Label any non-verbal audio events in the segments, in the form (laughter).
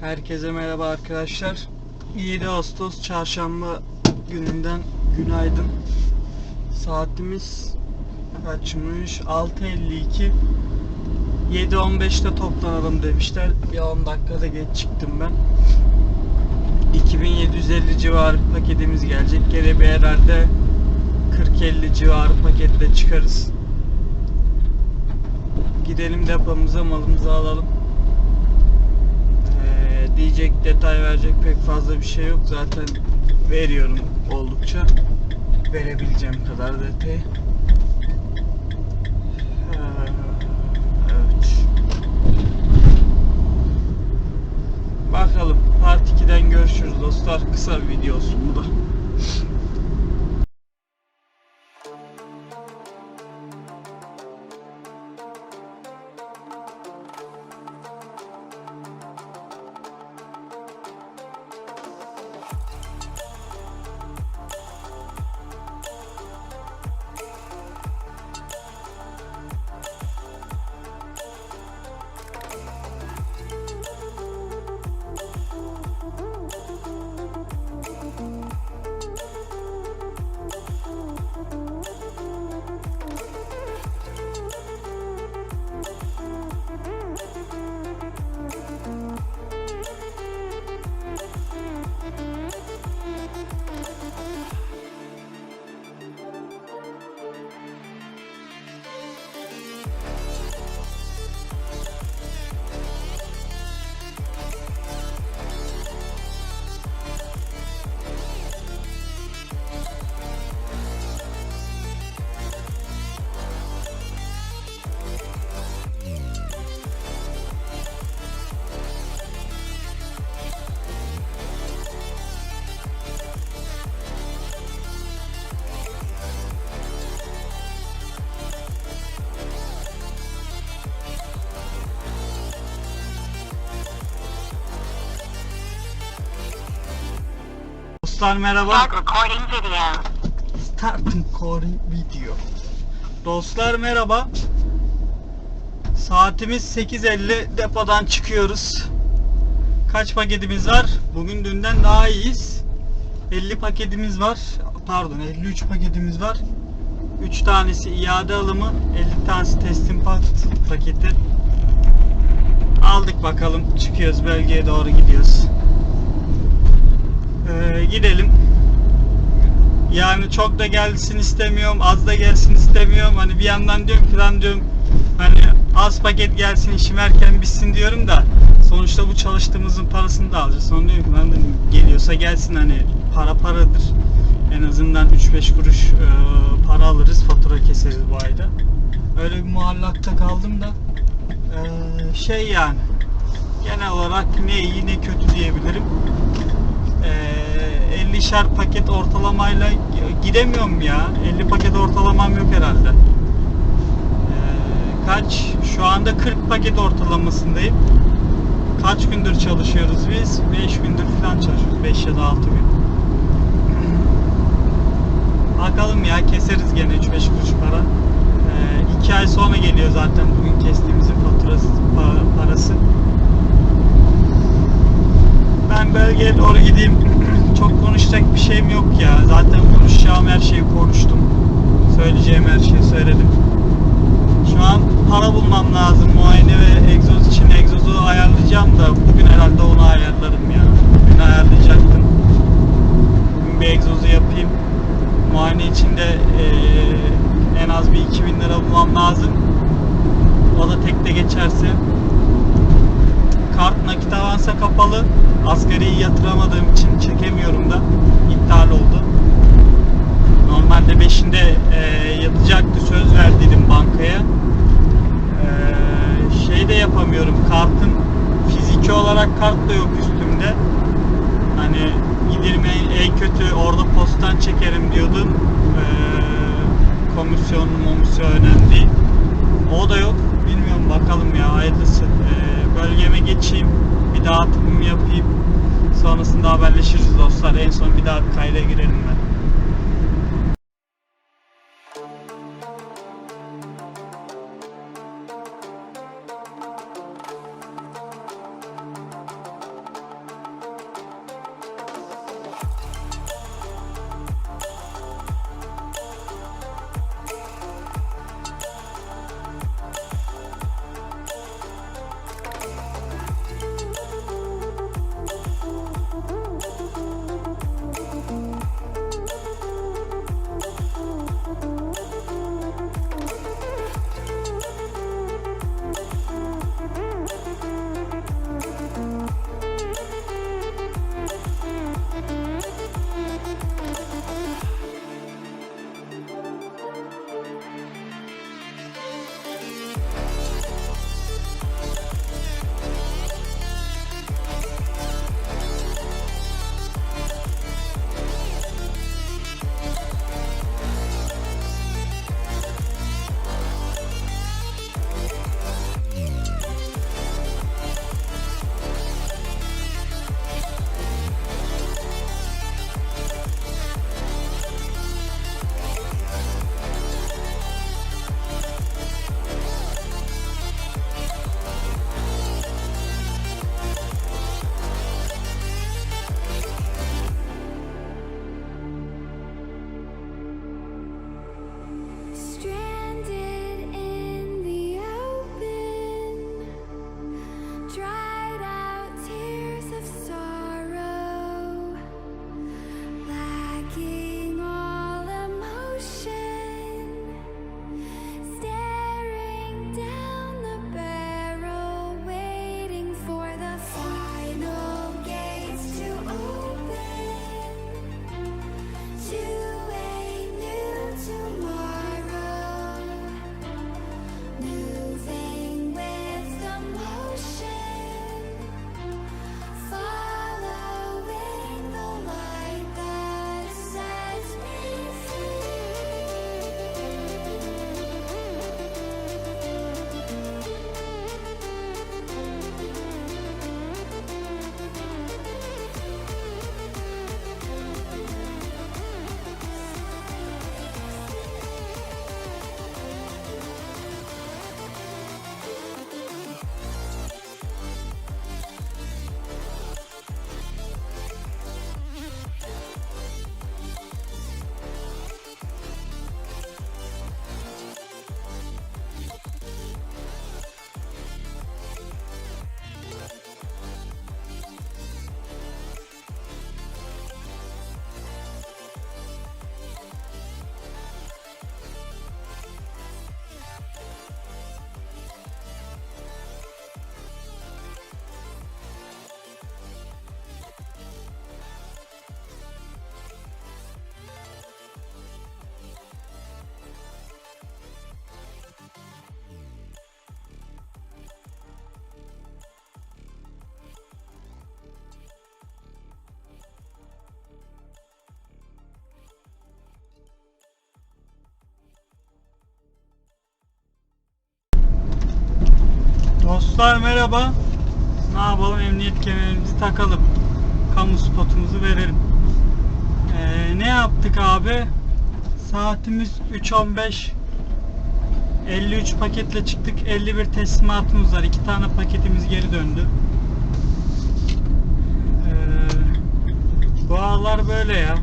Herkese merhaba arkadaşlar. 7 Ağustos çarşamba gününden günaydın. Saatimiz kaçmış? 6.52. 7.15'te toplanalım demişler. Bir 10 dakikada geç çıktım ben. 2750 civarı paketimiz gelecek. Gene bir herhalde 40-50 civarı paketle çıkarız. Gidelim depomuza malımızı alalım. Ee, diyecek detay verecek pek fazla bir şey yok zaten veriyorum oldukça verebileceğim kadar detayı Ee, evet bakalım part 2'den görüşürüz dostlar. Kısa bir video olsun bu da dostlar merhaba Start recording video. Start recording video. Dostlar merhaba. Saatimiz 8.50 depodan çıkıyoruz. Kaç paketimiz var? Bugün dünden daha iyiyiz. 50 paketimiz var. Pardon 53 paketimiz var. 3 tanesi iade alımı, 50 tanesi teslim pak- paketi. Aldık bakalım. Çıkıyoruz bölgeye doğru gidiyoruz. Ee, gidelim. Yani çok da gelsin istemiyorum, az da gelsin istemiyorum. Hani bir yandan diyorum ki lan diyorum hani az paket gelsin işim erken bitsin diyorum da sonuçta bu çalıştığımızın parasını da alacağız. Sonra diyorum ki lan geliyorsa gelsin hani para paradır. En azından 3-5 kuruş e, para alırız, fatura keseriz bu ayda. Öyle bir muallakta kaldım da e, şey yani genel olarak ne iyi ne kötü diyebilirim. Ee, 50'şer paket ortalamayla gidemiyorum ya. 50 paket ortalamam yok herhalde. Ee, kaç? Şu anda 40 paket ortalamasındayım. Kaç gündür çalışıyoruz biz? 5 gündür falan çalışıyoruz. 5 ya da 6 gün. Bakalım ya keseriz gene 3-5 kuruş para. 2 ay sonra geliyor zaten bugün kestiğimizin faturası pa- parası. Bölgeye doğru gideyim. Çok konuşacak bir şeyim yok ya. Zaten konuşacağım her şeyi konuştum. Söyleyeceğim her şeyi söyledim. Şu an para bulmam lazım muayene ve egzoz için. Egzozu ayarlayacağım da bugün herhalde onu ayarlarım ya. Bugün ayarlayacaktım. Bugün bir egzozu yapayım. Muayene için de eee, en az bir 2000 lira bulmam lazım. O da tekte geçerse kart nakit avansa kapalı. Asgariyi yatıramadığım için çekemiyorum da. İptal oldu. Normalde 5'inde e, yatacaktı. Söz verdiydim bankaya. E, şey de yapamıyorum. Kartın fiziki olarak kart da yok üstümde. Hani giderim en, kötü orada postan çekerim diyordum. E, komisyon, komisyon önemli değil. O da yok. Bilmiyorum bakalım ya hayırlısı. Ee, bölgeme geçeyim. Bir dağıtımımı yapayım. Sonrasında haberleşiriz dostlar. En son bir daha kayda girelim ben. Dostlar merhaba. Ne yapalım? Emniyet kemerimizi takalım. Kamu spotumuzu verelim. Ee, ne yaptık abi? Saatimiz 3.15. 53 paketle çıktık. 51 teslimatımız var. İki tane paketimiz geri döndü. Ee, bu aralar böyle ya.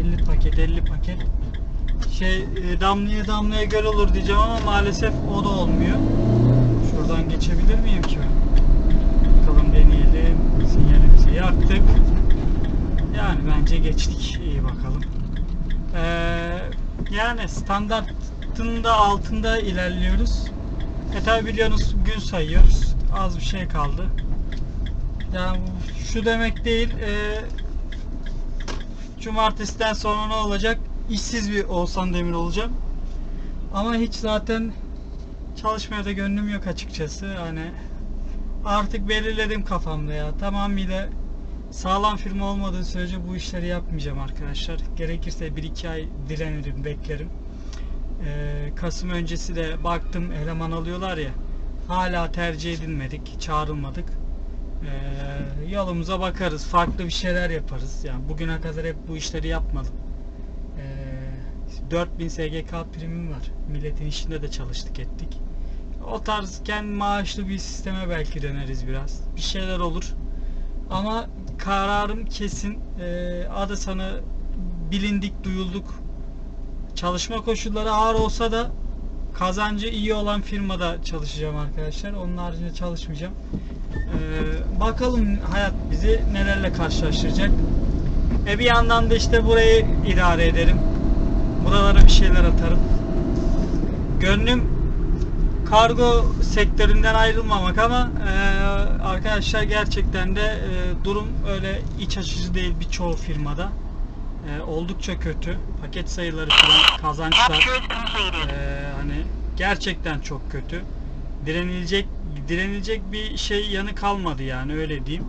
50 paket, 50 paket. Şey e, damlaya damlaya göl olur diyeceğim ama maalesef o da olmuyor. Şuradan geçebilir miyim ki? Bakalım deneyelim. Sinyalimizi yaktık. Yani bence geçtik. İyi bakalım. Ee, yani standartın da altında ilerliyoruz. E tabi biliyorsunuz gün sayıyoruz. Az bir şey kaldı. Yani şu demek değil. E, cumartesiden sonra ne olacak? İşsiz bir Oğuzhan Demir olacağım. Ama hiç zaten çalışmaya da gönlüm yok açıkçası. Hani artık belirledim kafamda ya. Tamamıyla sağlam firma olmadığı sürece bu işleri yapmayacağım arkadaşlar. Gerekirse 1-2 ay direnirim, beklerim. Ee, Kasım öncesi de baktım eleman alıyorlar ya. Hala tercih edilmedik, çağrılmadık. Ee, yolumuza bakarız, farklı bir şeyler yaparız. Yani bugüne kadar hep bu işleri yapmadım. Ee, 4000 SGK primim var. Milletin işinde de çalıştık ettik. O tarz kendi maaşlı bir sisteme belki döneriz biraz. Bir şeyler olur. Ama kararım kesin. Ee, adı sana bilindik, duyulduk. Çalışma koşulları ağır olsa da kazancı iyi olan firmada çalışacağım arkadaşlar. Onun haricinde çalışmayacağım. Ee, bakalım hayat bizi nelerle karşılaştıracak. E bir yandan da işte burayı idare ederim. Buralara bir şeyler atarım. Gönlüm kargo sektöründen ayrılmamak ama e, arkadaşlar gerçekten de e, durum öyle iç açıcı değil birçoğu firmada. E, oldukça kötü. Paket sayıları falan kazançlar ee, hani gerçekten çok kötü. Direnilecek direnilecek bir şey yanı kalmadı yani öyle diyeyim.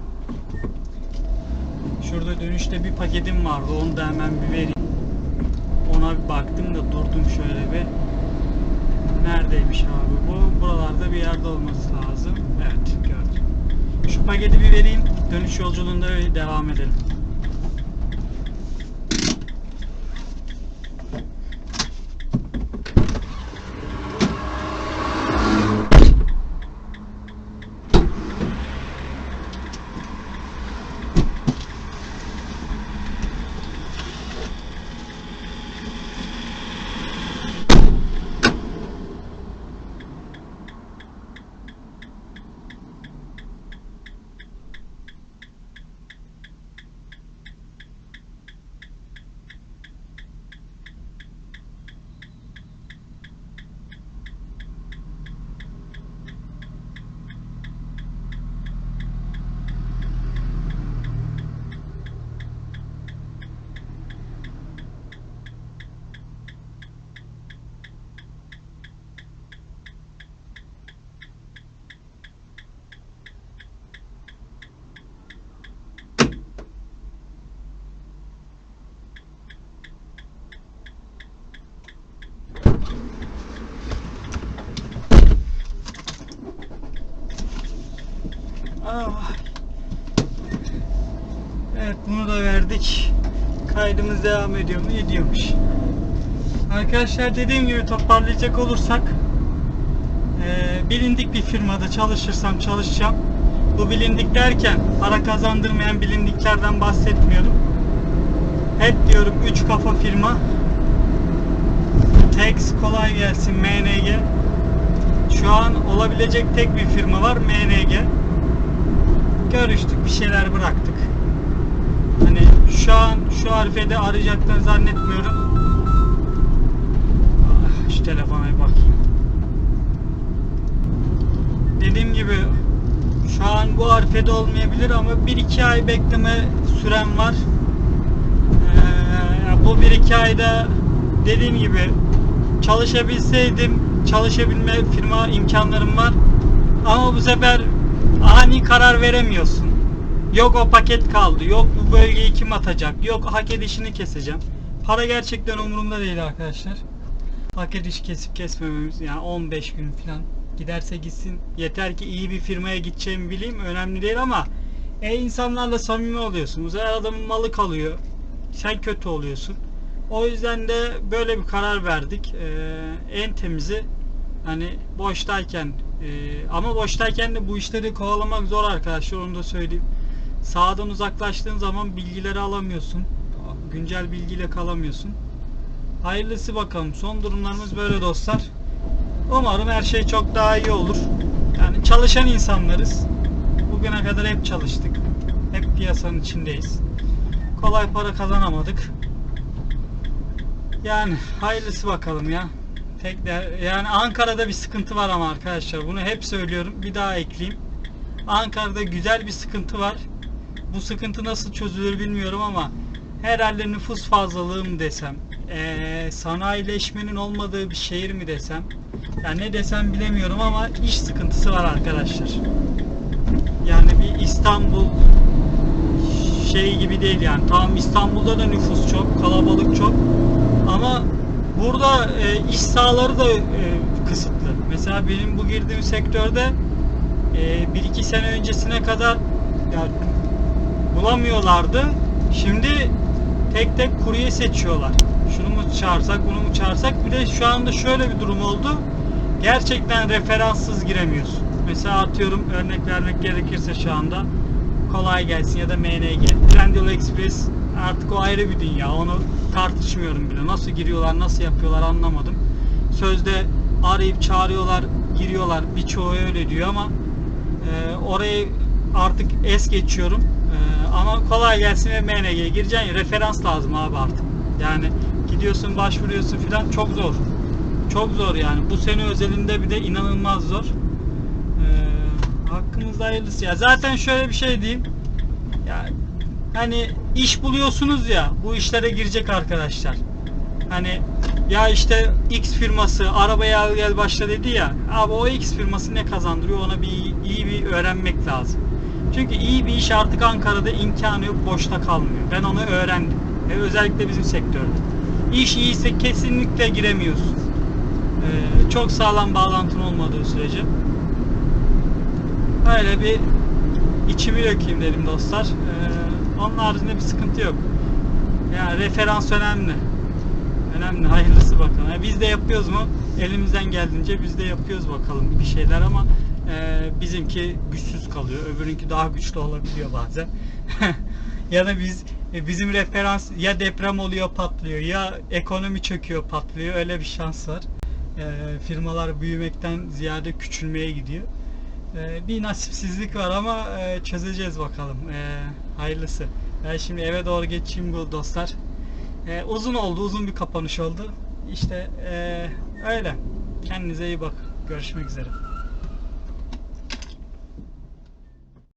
Şurada dönüşte bir paketim vardı. Onu da hemen bir vereyim. Ona bir baktım da durdum şöyle bir. Neredeymiş abi bu? Buralarda bir yerde olması lazım. Evet gördüm. Şu paketi bir vereyim. Dönüş yolculuğunda devam edelim. Ah. Evet bunu da verdik. Kaydımız devam ediyor mu? Ediyormuş. Arkadaşlar dediğim gibi toparlayacak olursak eee, bilindik bir firmada çalışırsam çalışacağım. Bu bilindik derken para kazandırmayan bilindiklerden bahsetmiyorum. Hep diyorum 3 kafa firma. Tex kolay gelsin MNG. Şu an olabilecek tek bir firma var MNG görüştük bir şeyler bıraktık. Hani şu an şu harfede arayacaklarını zannetmiyorum. Ah, Şu telefona bir bakayım. Dediğim gibi şu an bu harfede olmayabilir ama 1-2 ay bekleme sürem var. Ee, bu 1-2 ayda dediğim gibi çalışabilseydim çalışabilme firma imkanlarım var. Ama bu sefer ani karar veremiyorsun. Yok o paket kaldı. Yok bu bölgeyi kim atacak. Yok hak edişini keseceğim. Para gerçekten umurumda değil arkadaşlar. Hak ediş kesip kesmememiz yani 15 gün falan Giderse gitsin. Yeter ki iyi bir firmaya gideceğimi bileyim. Önemli değil ama e, insanlarla samimi oluyorsunuz. Her adamın malı kalıyor. Sen kötü oluyorsun. O yüzden de böyle bir karar verdik. Ee, en temizi hani boştayken e, ama boştayken de bu işleri kovalamak zor arkadaşlar onu da söyleyeyim. Sağdan uzaklaştığın zaman bilgileri alamıyorsun. Güncel bilgiyle kalamıyorsun. Hayırlısı bakalım. Son durumlarımız böyle dostlar. Umarım her şey çok daha iyi olur. Yani çalışan insanlarız. Bugüne kadar hep çalıştık. Hep piyasanın içindeyiz. Kolay para kazanamadık. Yani hayırlısı bakalım ya. Tek de, yani Ankara'da bir sıkıntı var ama arkadaşlar bunu hep söylüyorum. Bir daha ekleyeyim. Ankara'da güzel bir sıkıntı var. Bu sıkıntı nasıl çözülür bilmiyorum ama herhalde nüfus fazlalığı mı desem, eee, sanayileşmenin olmadığı bir şehir mi desem, yani ne desem bilemiyorum ama iş sıkıntısı var arkadaşlar. Yani bir İstanbul şey gibi değil yani. Tamam İstanbul'da da nüfus çok, kalabalık çok. Ama burada e, iş sahaları da e, kısıtlı. Mesela benim bu girdiğim sektörde e, bir iki sene öncesine kadar ya, bulamıyorlardı. Şimdi tek tek kurye seçiyorlar. Şunu mu çağırsak, bunu mu çağırsak. Bir de şu anda şöyle bir durum oldu. Gerçekten referanssız giremiyorsun. Mesela atıyorum örnek vermek gerekirse şu anda kolay gelsin ya da MNG. Trendyol Express artık o ayrı bir dünya. Onu tartışmıyorum bile. Nasıl giriyorlar, nasıl yapıyorlar anlamadım. Sözde arayıp çağırıyorlar, giriyorlar. Birçoğu öyle diyor ama e, orayı artık es geçiyorum. E, ama kolay gelsin ve MNG'ye gireceksin. Referans lazım abi artık. Yani gidiyorsun, başvuruyorsun filan çok zor. Çok zor yani. Bu sene özelinde bir de inanılmaz zor. Ee, hakkımızda hayırlısı ya. Zaten şöyle bir şey diyeyim. Ya hani iş buluyorsunuz ya bu işlere girecek arkadaşlar. Hani ya işte X firması arabaya gel başla dedi ya. Abi o X firması ne kazandırıyor ona bir iyi bir öğrenmek lazım. Çünkü iyi bir iş artık Ankara'da imkanı yok boşta kalmıyor. Ben onu öğrendim. Ve özellikle bizim sektörde. İş iyiyse kesinlikle giremiyorsun. Ee, çok sağlam bağlantın olmadığı sürece. Öyle bir içimi dökeyim dedim dostlar. Ee, onun haricinde bir sıkıntı yok. Yani referans önemli. Önemli. Hayırlısı bakalım. Yani biz de yapıyoruz mu? Elimizden geldiğince biz de yapıyoruz bakalım bir şeyler ama e, bizimki güçsüz kalıyor. Öbürünki daha güçlü olabiliyor bazen. (laughs) ya da biz e, bizim referans ya deprem oluyor patlıyor ya ekonomi çöküyor patlıyor. Öyle bir şans var. E, firmalar büyümekten ziyade küçülmeye gidiyor. E, bir nasipsizlik var ama e, çözeceğiz bakalım. E, hayırlısı. Ben şimdi eve doğru geçeyim bu dostlar. E, uzun oldu, uzun bir kapanış oldu. İşte e, öyle. Kendinize iyi bak. Görüşmek üzere.